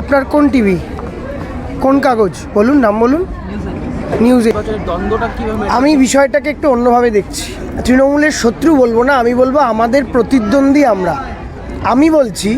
আপনার কোন টিভি? কোন কাগজ? বলুন নাম বলুন। নিউজে আমি বিষয়টাকে একটু অন্যভাবে দেখছি। তৃণমূলের শত্রু বলব না আমি বলব আমাদের প্রতিদ্বন্দ্বী আমরা। আমি বলছি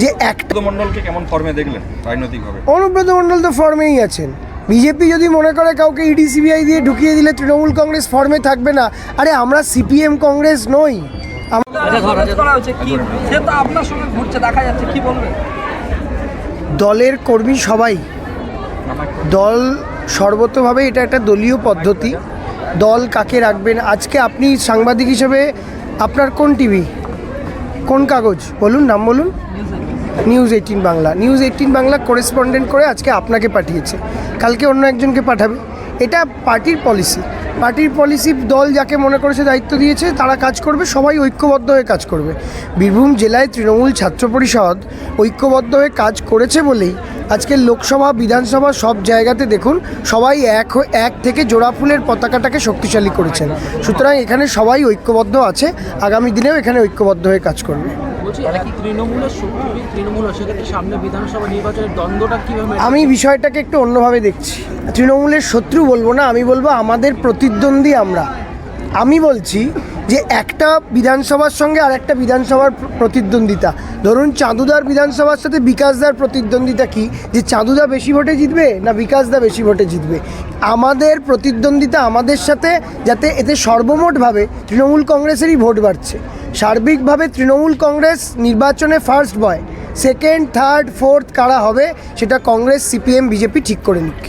যে একটা মণ্ডলকে কেমন ফর্মে দেখলেন রাজনৈতিকভাবে? অনুব্রত মণ্ডল তো ফর্মেই আছেন। বিজেপি যদি মনে করে কাউকে ইডি সিবিআই দিয়ে ঢুকিয়ে দিলে তৃণমূল কংগ্রেস ফর্মে থাকবে না। আরে আমরা সিপিএম কংগ্রেস নই। আচ্ছা, সে তো আপনার সঙ্গে ঘুরছে দেখা যাচ্ছে কি বলবেন দলের কর্মী সবাই। দল সর্বতভাবে এটা একটা দলীয় পদ্ধতি। দল কাকে রাখবেন? আজকে আপনি সাংবাদিক হিসেবে আপনার কোন টিভি? কোন কাগজ? বলুন, নাম বলুন। News Eighteen Bangla. News Eighteen Bangla correspondent করে আজকে আপনাকে পাঠিয়েছে। কালকে অন্য একজনকে পাঠাবে। এটা পার্টির পলিসি পার্টির পলিসি দল যাকে মনে করেছে দায়িত্ব দিয়েছে, তারা কাজ করবে, সবাই ঐক্যবদ্ধ হয়ে কাজ করবে। বীরভূম জেলায় তৃণমূল ছাত্র পরিষদ ঐক্যবদ্ধ হয়ে কাজ করেছে বলেই আজকে লোকসভা, বিধানসভা সব জায়গাতে দেখুন সবাই এক এক থেকে জোড়া ফুলের পতাকাটাকে শক্তিশালী করেছেন। সুতরাং এখানে সবাই ঐক্যবদ্ধ আছে, আগামী দিনেও এখানে ঐক্যবদ্ধ হয়ে কাজ করবে। বলছি একই তৃণমূলের তৃণমূল সেক্ষেত্রে সামনে বিধানসভা নির্বাচনের দ্বন্দ্বটা কীভাবে আমি বিষয়টাকে একটু অন্যভাবে দেখছি। তৃণমূলের শত্রু বলব না আমি বলব আমাদের প্রতিদ্বন্দ্বী আমরা। আমি বলছি যে একটা বিধানসভার সঙ্গে আর একটা বিধানসভার প্রতিদ্বন্দ্বিতা। ধরুন চাঁদুদার বিধানসভার সাথে বিকাশদার প্রতিদ্বন্দ্বিতা কি? যে চাঁদুদা বেশি ভোটে জিতবে না বিকাশদা বেশি ভোটে জিতবে? আমাদের প্রতিদ্বন্দ্বিতা আমাদের সাথে যাতে এতে সর্বমোটভাবে তৃণমূল কংগ্রেসেরই ভোট বাড়ছে। সার্বিকভাবে তৃণমূল কংগ্রেস নির্বাচনে first boy second third fourth কারা হবে সেটা কংগ্রেস সিপিএম বিজেপি ঠিক করে নিক।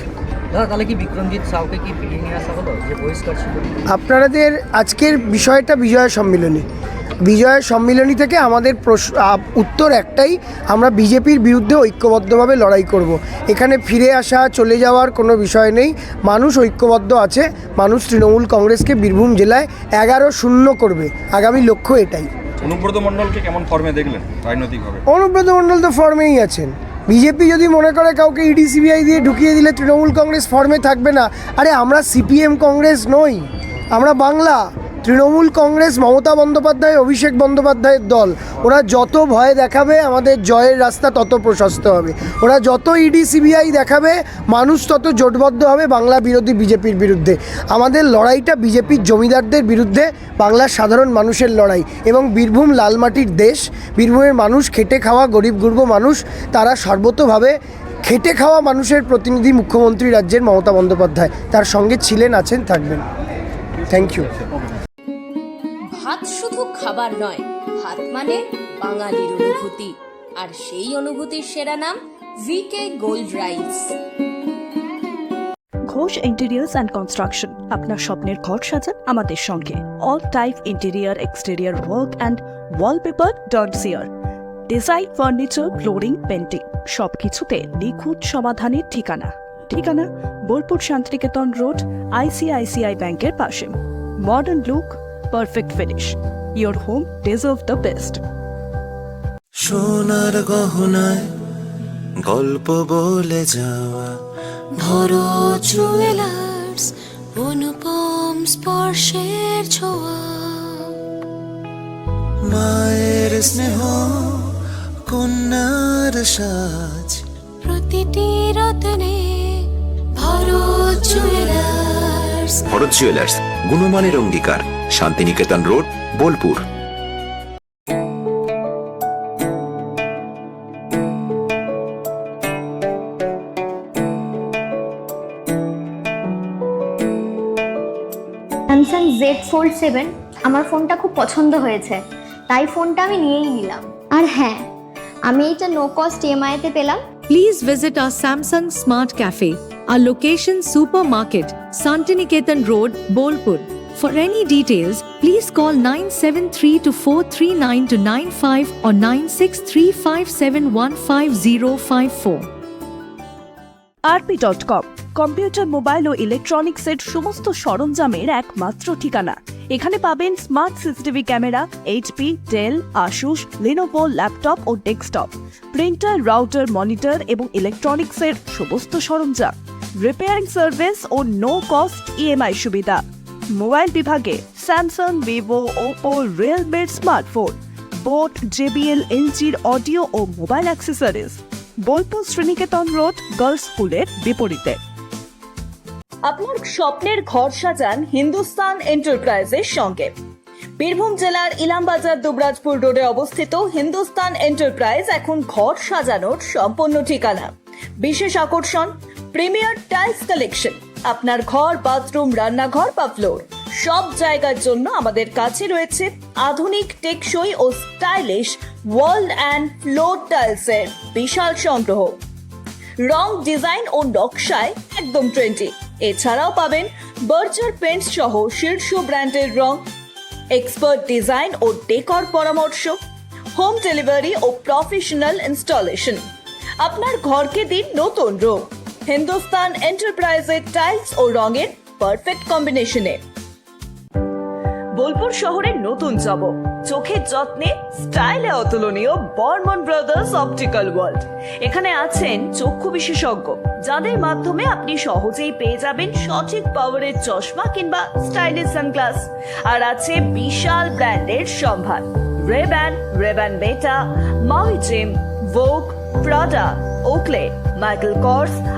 আপনাদের আজকের বিষয়টা বিজয় সম্মিলনী। বিজয় সম্মিলনী থেকে আমাদের প্রশ্ন উত্তর একটাই আমরা বিজেপির বিরুদ্ধে ঐক্যবদ্ধভাবে লড়াই করব। এখানে ফিরে আসা চলে যাওয়ার কোনো বিষয় নেই। মানুষ ঐক্যবদ্ধ আছে মানুষ তৃণমূল কংগ্রেসকে বীরভূম জেলায় এগারো শূন্য করবে। আগামী লক্ষ্য এটাই। অনুব্রত মণ্ডলকে কেমন ফর্মে দেখলেন রাজনৈতিকভাবে? অনুব্রত মণ্ডল তো ফর্মেই আছেন। বিজেপি যদি মনে করে কাউকে ইডি সিবিআই দিয়ে ঢুকিয়ে দিলে তৃণমূল কংগ্রেস ফর্মে থাকবে না। আরে আমরা সিপিএম কংগ্রেস নই আমরা বাংলা। তৃণমূল কংগ্রেস, মমতা বন্দ্যোপাধ্যায়, অভিষেক বন্দ্যোপাধ্যায়ের দল। ওরা যত ভয় দেখাবে, আমাদের জয়ের রাস্তা তত প্রশস্ত হবে। ওরা যত ইডি সিবিআই দেখাবে, মানুষ তত জোটবদ্ধ হবে বাংলা বিরোধী বিজেপির বিরুদ্ধে। আমাদের লড়াইটা বিজেপির জমিদারদের বিরুদ্ধে, বাংলার সাধারণ মানুষের লড়াই। এবং বীরভূম লালমাটির দেশ, বীরভূমের মানুষ, খেটে খাওয়া গরিব গুর্ব মানুষ, তারা সর্বতভাবে খেটে খাওয়া মানুষের প্রতিনিধি মুখ্যমন্ত্রী রাজ্যের মমতা বন্দ্যোপাধ্যায়। তার সঙ্গে ছিলেন, আছেন, থাকবেন। থ্যাংক ইউ ভাত শুধু খাবার নয় ভাত মানে বাঙালির অনুভূতি। আর সেই অনুভূতির সেরা নাম VK gold rice Ghosh interiors and construction, আপনার স্বপ্নের ঘর সাজান আমাদের সঙ্গে। All type interior, exterior work and wallpaper dot chair design, furniture, flooring painting সবকিছুতে নিখুঁত সমাধানের ঠিকানা। ঠিকানা বোলপুর শান্তিনিকেতন রোড, আইসিআইসিআই ব্যাংকের পাশে। Modern look perfect finish your home deserve the best সোনার গহনায় গল্প বলে যাওয়া। ভরো জুয়েলার্স অনুপম স্পর্শের ছোঁয়া। মায়ের স্নেহ কন্যার সাজ। প্রতিটি রতনে ভরো জুয়েলার্স ভরত জুয়েলার্স গুণমানের অঙ্গীকার। Shantiniketan road Bolpur. Samsung Z fold seven আমার ফোনটা খুব পছন্দ হয়েছে তাই ফোনটা আমি নিয়েই নিলাম। আর হ্যাঁ আমি এইটা নো কস্ট ইএমআইতে পেলাম। Please visit our Samsung Smart Cafe, our location supermarket, Santiniketan Road, Bolpur. For any details, please call 973 to 439 to 95 or 9635715054. RP dot com computer mobile ও ইলেকট্রনিক্সের সমস্ত সরঞ্জামের একমাত্র ঠিকানা। এখানে পাবেন smart CCTV camera HP Dell Asus Lenovo laptop ও desktop printer router monitor এবং ইলেকট্রনিক্সের সমস্ত সরঞ্জাম। রিপেয়ারিং সার্ভিস ও নো কস্ট ইএমআই সুবিধা। মোবাইল বিভাগে স্যামসাং, ভিভো, ওপো, রিয়েলমির স্মার্টফোন বোট জেবিএল, এলজির অডিও ও mobile accessories. Bolpur Sriniketan road, girls স্কুলের বিপরীতে। আপনার স্বপ্নের ঘর সাজান হিন্দুস্তান এন্টারপ্রাইজের সঙ্গে। বীরভূম জেলার ইলামবাজার, দুবরাজপুর রোডে অবস্থিত হিন্দুস্তান এন্টারপ্রাইজ এখন ঘর সাজানোর সম্পূর্ণ ঠিকানা। বিশেষ আকর্ষণ, প্রিমিয়ার টাইলস কালেকশন। আপনার ঘর, বাথরুম, রান্নাঘর বা ফ্লোর সব জায়গার জন্য আমাদের কাছে রয়েছে আধুনিক, টেকসই ও স্টাইলিশ ওয়াল অ্যান্ড ফ্লোর টাইলসের বিশাল সংগ্রহ। রং ডিজাইন ও নকশায় একদম ট্রেন্ডি এছাড়াও পাবেন বার্জার পেন্ট সহ শীর্ষ ব্র্যান্ডের রং এক্সপার্ট ডিজাইন ও ডেকর পরামর্শ হোম ডেলিভারি ও প্রফেশনাল ইনস্টলেশন আপনার ঘরকে দিন নতুন রূপ। হিন্দুস্তান এন্টারপ্রাইজের টাইলস ও রঙের পারফেক্ট কম্বিনেশনে বোলপুর শহরের নতুন যাব চোখের যত্নে স্টাইলে অতুলনীয় বর্মন ব্রাদার্স অপটিক্যাল ওয়ার্ল্ড এখানে আছেন চক্ষু বিশেষজ্ঞ, যাদের মাধ্যমে আপনি সহজেই পেয়ে যাবেন সঠিক পাওয়ারের চশমা কিংবা স্টাইলিশ সানগ্লাস আর আছে বিশাল ব্র্যান্ডের সম্ভার রেব্যান রেব্যান বেটা Maui Jim Vogue Prada Oakley Michael Kors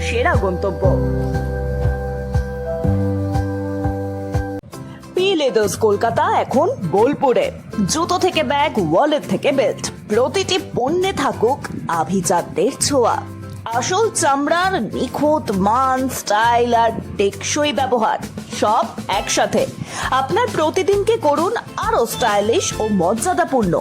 সেরা গন্তব্য। পি লেদার্স কলকাতা এখন বোলপুরে। জুতো থেকে ব্যাগ ওয়ালেট থেকে বেল্ট প্রতিটি পণ্যে থাকুক আভিজাতদের ছোঁয়া। আসল চামড়ার নিখুঁত মান স্টাইল আর টেকসই ব্যবহার, সব একসাথে। আপনার প্রতিদিনকে করুন আরও স্টাইলিশ ও মর্যাদাপূর্ণ।